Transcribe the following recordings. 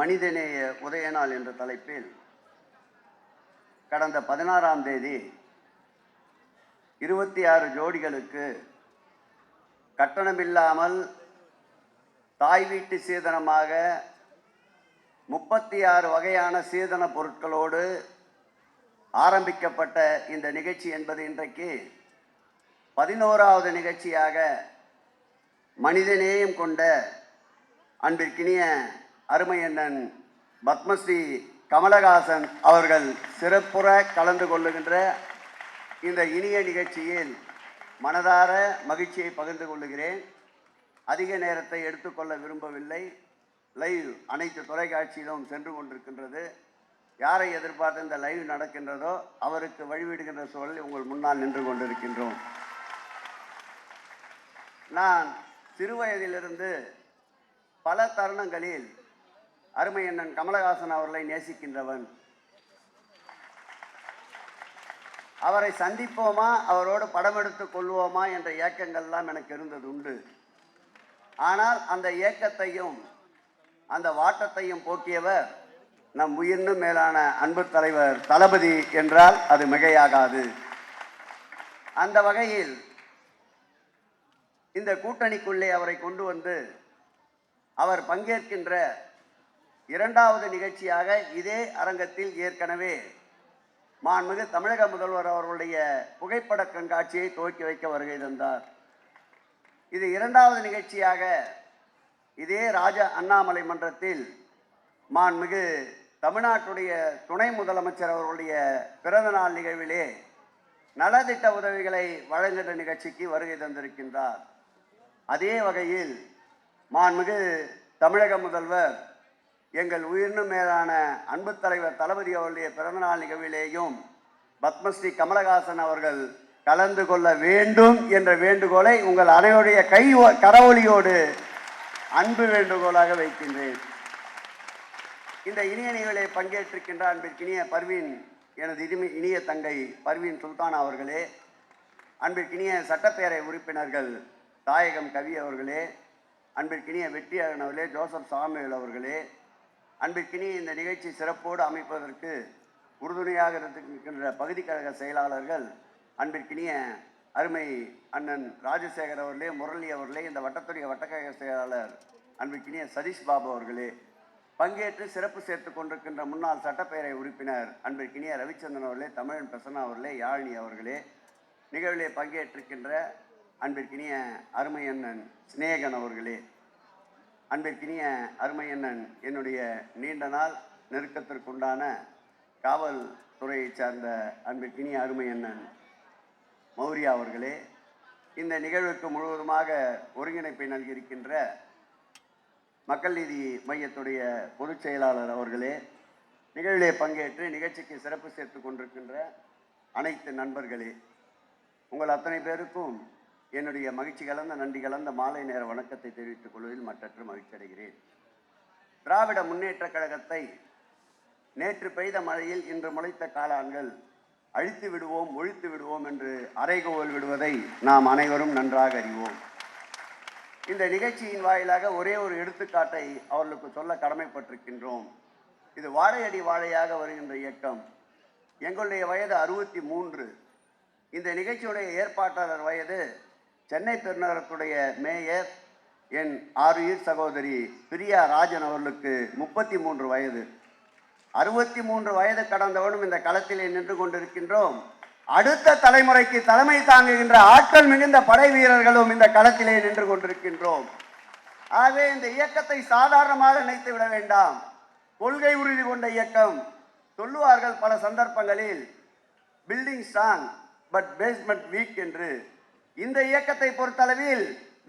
மனிதநேய உதயநாள் என்ற தலைப்பில் கடந்த பதினாறாம் தேதி இருபத்தி ஆறு ஜோடிகளுக்கு கட்டணமில்லாமல் தாய் வீட்டு சீதனமாக முப்பத்தி ஆறு வகையான சீதன பொருட்களோடு ஆரம்பிக்கப்பட்ட இந்த நிகழ்ச்சி என்பது இன்றைக்கு பதினோராவது நிகழ்ச்சியாக மனிதநேயம் கொண்ட அன்பிற்கினிய அருமையண்ணன் பத்மஸ்ரீ கமலஹாசன் அவர்கள் சிறப்புற கலந்து கொள்ளுகின்ற இந்த இனிய நிகழ்ச்சியில் மனதார மகிழ்ச்சியை பகிர்ந்து கொள்ளுகிறேன். அதிக நேரத்தை எடுத்துக்கொள்ள விரும்பவில்லை. லைவ் அனைத்து தொலைக்காட்சியிலும் சென்று கொண்டிருக்கின்றது. யாரை எதிர்பார்த்து இந்த லைவ் நடக்கின்றதோ அவருக்கு வழிவிடுகின்ற சூழலில் உங்கள் முன்னால் நின்று கொண்டிருக்கின்றோம். நான் சிறுவயதிலிருந்து பல தருணங்களில் அருமை அண்ணன் கமலஹாசன் அவர்களை நேசிக்கின்றவன். அவரை சந்திப்போமா அவரோடு படம் எடுத்துக் கொள்வோமா என்ற ஏக்கங்கள்லாம் எனக்கு இருந்தது உண்டு. ஆனால் அந்த ஏக்கத்தையும் அந்த வாட்டத்தையும் போக்கியவர் நம் உயிரினும் மேலான அன்பு தலைவர் தளபதி என்றால் அது மிகையாகாது. அந்த வகையில் இந்த கூட்டணிக்குள்ளே அவரை கொண்டு வந்து அவர் பங்கேற்கின்ற இரண்டாவது நிகழ்ச்சியாக இதே அரங்கத்தில் ஏற்கனவே மாண்புமிகு தமிழக முதல்வர் அவர்களுடைய புகைப்பட கண்காட்சியை துவக்கி வைக்க வருகை தந்தார். இது இரண்டாவது நிகழ்ச்சியாக இதே ராஜ அண்ணாமலை மன்றத்தில் மாண்புமிகு தமிழ்நாட்டுடைய துணை முதலமைச்சர் அவர்களுடைய பிறந்தநாள் நிகழ்விலே நலத்திட்ட உதவிகளை வழங்குகின்ற நிகழ்ச்சிக்கு வருகை தந்திருக்கின்றார். அதே வகையில் மாண்புமிகு தமிழக முதல்வர் எங்கள் உயிரினும் மேலான அன்பு தலைவர் தளபதி அவருடைய பிறந்தநாள் நிகழ்விலேயும் பத்மஸ்ரீ கமலஹாசன் அவர்கள் கலந்து கொள்ள வேண்டும் என்ற வேண்டுகோளை உங்கள் அனைவருடைய கை கரவொலியோடு அன்பு வேண்டுகோளாக வைக்கின்றேன். இந்த இனிய நிகழ்வை பங்கேற்றிருக்கின்ற அன்பிற்கினிய பர்வீன் எனது இனிமை இனிய தங்கை பர்வீன் சுல்தான் அவர்களே அன்பிற்கினிய சட்டப்பேரவை உறுப்பினர்கள் தாயகம் கவி அவர்களே அன்பிற்கினிய வெற்றியாளன் அவர்களே ஜோசப் சாமுவேல் அவர்களே அன்பிற்கினி இந்த நிகழ்ச்சி சிறப்போடு அமைப்பதற்கு உறுதுணையாக இருக்கின்ற பகுதி கழக செயலாளர்கள் அன்பிற்கினிய அருமை அண்ணன் ராஜசேகர் அவர்களே முரளி அவர்களே இந்த வட்டத்துடைய வட்டக்கழக செயலாளர் அன்பிற்கினிய சதீஷ் பாபு அவர்களே பங்கேற்று சிறப்பு சேர்த்து கொண்டிருக்கின்ற முன்னாள் சட்டப்பேரவை உறுப்பினர் அன்பிற்கினிய ரவிச்சந்திரன் அவர்களே தமிழன் பிரசன்னா அவர்களே யாழினி அவர்களே நிகழ்விலே பங்கேற்றிருக்கின்ற அன்பிற்கினிய அருமை அண்ணன் சிநேகன் அவர்களே அன்பிற்கினிய அருமையண்ணன் என்னுடைய நீண்ட நாள் நெருக்கத்திற்குண்டான காவல்துறையைச் சார்ந்த அன்பிற்கினிய அருமையண்ணன் மௌரியா அவர்களே இந்த நிகழ்வுக்கு முழுவதுமாக ஒருங்கிணைப்பை நல்கியிருக்கின்ற மக்கள் நீதி மையத்துடைய பொதுச் செயலாளர் அவர்களே நிகழ்விலே பங்கேற்று நிகழ்ச்சிக்கு சிறப்பு சேர்த்து கொண்டிருக்கின்ற அனைத்து நண்பர்களே உங்கள் அத்தனை பேருக்கும் என்னுடைய மகிழ்ச்சி கலந்த நன்றி கலந்த மாலை நேர வணக்கத்தை தெரிவித்துக் கொள்வதில் மற்றற்று மகிழ்ச்சி அடைகிறேன். திராவிட முன்னேற்ற கழகத்தை நேற்று பெய்த மழையில் இன்று முளைத்த காளான்கள் அழித்து விடுவோம் ஒழித்து விடுவோம் என்று அறைகோல் விடுவதை நாம் அனைவரும் நன்றாக அறிவோம். இந்த நிகழ்ச்சியின் வாயிலாக ஒரே ஒரு எடுத்துக்காட்டை அவர்களுக்கு சொல்ல கடமைப்பட்டிருக்கின்றோம். இது வாழையடி வாழையாக வருகின்ற இயக்கம். எங்களுடைய வயது அறுபத்தி மூன்று. இந்த நிகழ்ச்சியுடைய ஏற்பாட்டாளர் வயது சென்னை பெருநகரத்துடைய மேயர் என் ஆறுயிர் சகோதரி பிரியா ராஜன் அவர்களுக்கு முப்பத்தி மூன்று வயது. அறுபத்தி மூன்று வயது கடந்தவனும் இந்த களத்திலே நின்று கொண்டிருக்கின்றோம். அடுத்த தலைமுறைக்கு தலைமை தாங்குகின்ற ஆற்றல் மிகுந்த படை வீரர்களும் இந்த களத்திலே நின்று கொண்டிருக்கின்றோம். ஆகவே இந்த இயக்கத்தை சாதாரணமாக நினைத்து விட வேண்டாம். கொள்கை உறுதி கொண்ட இயக்கம். சொல்லுவார்கள் பல சந்தர்ப்பங்களில் building strong but basement weak என்று. இந்த இயக்கத்தை பொறுத்தளவில்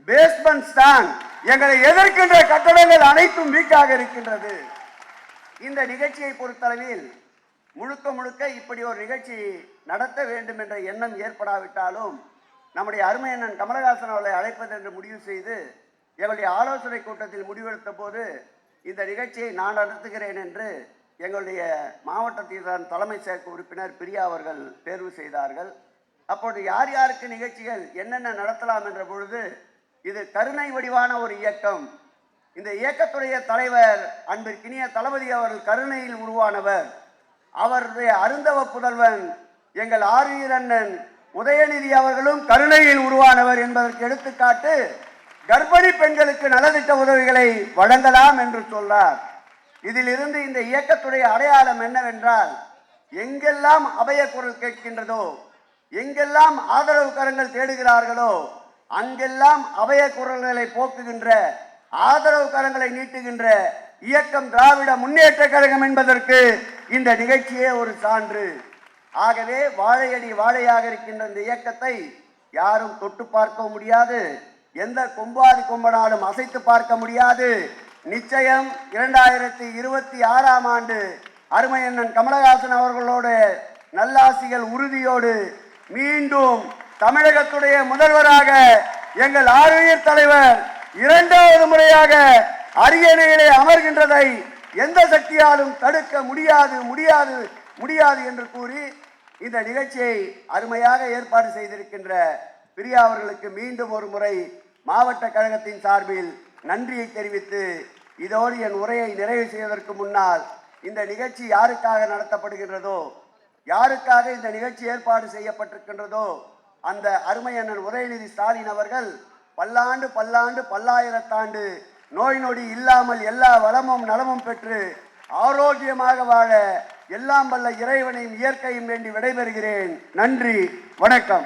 பேஸ்மெண்ட் ஸ்ட்ராங் எங்களை எதிர்க்கின்ற கட்டடங்கள் அனைத்தும் வீக்காக இருக்கின்றது. இந்த நிகழ்ச்சியை பொறுத்தளவில் முழுக்க முழுக்க இப்படி ஒரு நிகழ்ச்சி நடத்த வேண்டும் என்ற எண்ணம் ஏற்படாவிட்டாலும் நம்முடைய அருமையண்ணன் கமலஹாசன் அவர்களை அழைப்பது என்று முடிவு செய்து எங்களுடைய ஆலோசனை கூட்டத்தில் முடிவெடுத்த போது இந்த நிகழ்ச்சியை நான் நடத்துகிறேன் என்று எங்களுடைய மாவட்டத்தின் தலைமை செயற்குழு உறுப்பினர் பிரியா அவர்கள் தேர்வு செய்தார்கள். அப்போது யார் யாருக்கு நிகழ்ச்சிகள் என்னென்ன நடத்தலாம் என்ற பொழுது இது கருணை வடிவான ஒரு இயக்கம். இந்த இயக்கத்துடைய தலைவர் அன்பிற்கினிய தளபதி அவர்கள் கருணையில் உருவானவர். அவருடைய அருந்தவ புதல்வன் எங்கள் ஆரியரண்ணன் உதயநிதி அவர்களும் கருணையில் உருவானவர் என்பதற்கு எடுத்துக்காட்டு கர்ப்பிணி பெண்களுக்கு நலத்திட்ட உதவிகளை வழங்கலாம் என்று சொன்னார் இதிலிருந்து இந்த இயக்கத்துடைய அடையாளம் என்னவென்றால் எங்கெல்லாம் அபய குரல் கேட்கின்றதோ எங்கெல்லாம் ஆதரவு கரங்கள் தேடுகிறார்களோ அங்கெல்லாம் அபய குரல்களை போக்குகின்ற ஆதரவு கரங்களை நீட்டுகின்ற இயக்கம் திராவிட முன்னேற்ற கழகம் என்பதற்கு இந்த நிகழ்ச்சியே ஒரு சான்று. ஆகவே வாழையடி வாழையாக இருக்கின்ற இந்த இயக்கத்தை யாரும் தொட்டு பார்க்க முடியாது. எந்த கொம்பாதி கொம்பனாலும் அசைத்து பார்க்க முடியாது. நிச்சயம் இரண்டாயிரத்தி இருபத்தி ஆறாம் ஆண்டு அருமையண்ணன் கமலஹாசன் அவர்களோட நல்லாசிகள் உறுதியோடு மீண்டும் தமிழகத்துடைய முதல்வராக எங்கள் ஆளுநர் தலைவர் இரண்டாவது முறையாக அரியணையிலே அமர்கின்றதை எந்த சக்தியாலும் தடுக்க முடியாது முடியாது முடியாது என்று கூறி இந்த நிகழ்ச்சியை அருமையாக ஏற்பாடு செய்திருக்கின்ற பிரியா அவர்களுக்கு மீண்டும் ஒரு முறை மாவட்ட கழகத்தின் சார்பில் நன்றியை தெரிவித்து இதோடு என் உரையை நிறைவு செய்வதற்கு முன்னால் இந்த நிகழ்ச்சி யாருக்காக நடத்தப்படுகின்றதோ யாருக்காக இந்த நிகழ்ச்சி ஏற்பாடு செய்யப்பட்டிருக்கின்றதோ அந்த அருமை அண்ணன் உதயநிதி ஸ்டாலின் அவர்கள் பல்லாண்டு பல்லாண்டு பல்லாயிரத்தாண்டு நோய் நொடி இல்லாமல் எல்லா வளமும் நலமும் பெற்று ஆரோக்கியமாக வாழ எல்லாம் வல்ல இறைவனையும் இயற்கையும் வேண்டி விடைபெறுகிறேன். நன்றி வணக்கம்.